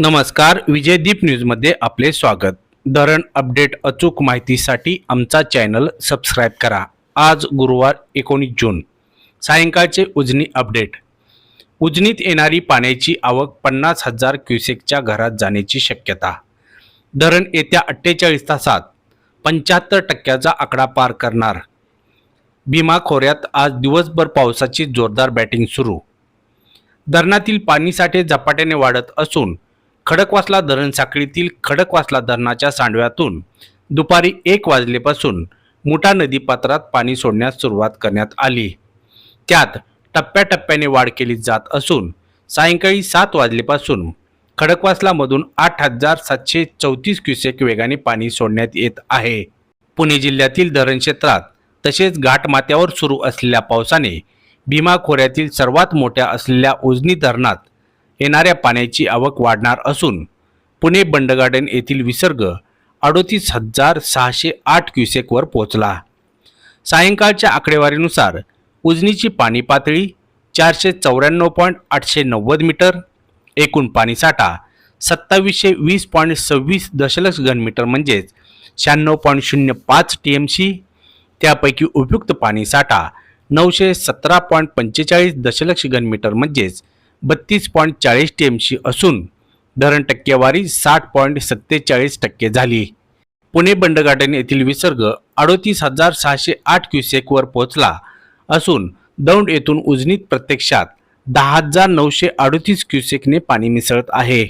नमस्कार विजयदीप न्यूजमध्ये आपले स्वागत. धरण अपडेट अचूक माहितीसाठी आमचा चॅनल सबस्क्राईब करा. आज गुरुवार एकोणीस जून. सायंकाळचे उजनी अपडेट. उजनीत येणारी पाण्याची आवक पन्नास हजार क्युसेकच्या घरात जाण्याची शक्यता. धरण येत्या अठ्ठेचाळीस तासात पंच्याहत्तर टक्क्याचा आकडा पार करणार. भीमा खोऱ्यात आज दिवसभर पावसाची जोरदार बॅटिंग सुरू. धरणातील पाणीसाठे झपाट्याने वाढत असून खडकवासला धरण साखळीतील खडकवासला धरणाच्या सांडव्यातून दुपारी एक वाजलेपासून मुठा नदी पात्रात पाणी सोडण्यास सुरुवात करण्यात आली. त्यात टप्प्याटप्प्याने वाढ केली जात असून सायंकाळी सात वाजलेपासून खडकवासलामधून आठ हजार सातशे चौतीस क्युसेक वेगाने पाणी सोडण्यात येत आहे. पुणे जिल्ह्यातील धरण क्षेत्रात तसेच घाटमाथ्यावर सुरू असलेल्या पावसाने भीमा खोऱ्यातील सर्वात मोठ्या असलेल्या उजनी धरणात येणाऱ्या पाण्याची आवक वाढणार असून पुणे बंडगार्डन येथील विसर्ग अडोतीस हजार सहाशे आठ क्युसेकवर पोहोचला. सायंकाळच्या आकडेवारीनुसार उजनीची पाणी पातळी चारशे चौऱ्याण्णव पॉईंट आठशे नव्वद मीटर एकूण पाणीसाठा सत्तावीसशे वीस पॉईंट सव्वीस दशलक्ष घनमीटर म्हणजेच शहाण्णव पॉईंट शून्य पाच टी एम सी त्यापैकी उपयुक्त पाणीसाठा नऊशे सतरा पॉईंट पंचेचाळीस दशलक्ष घनमीटर म्हणजेच बत्तीस पॉईंट चाळीस टी एमशी असून धरण टक्केवारी साठ पॉईंट सत्तेचाळीस टक्के झाली. पुणे बंडगार्डन येथील विसर्ग अडोतीस हजार सहाशे आठ क्युसेकवर पोहोचला असून दौंड येथून उजनीत प्रत्यक्षात दहा हजार नऊशे अडोतीस क्युसेकने पाणी मिसळत आहे.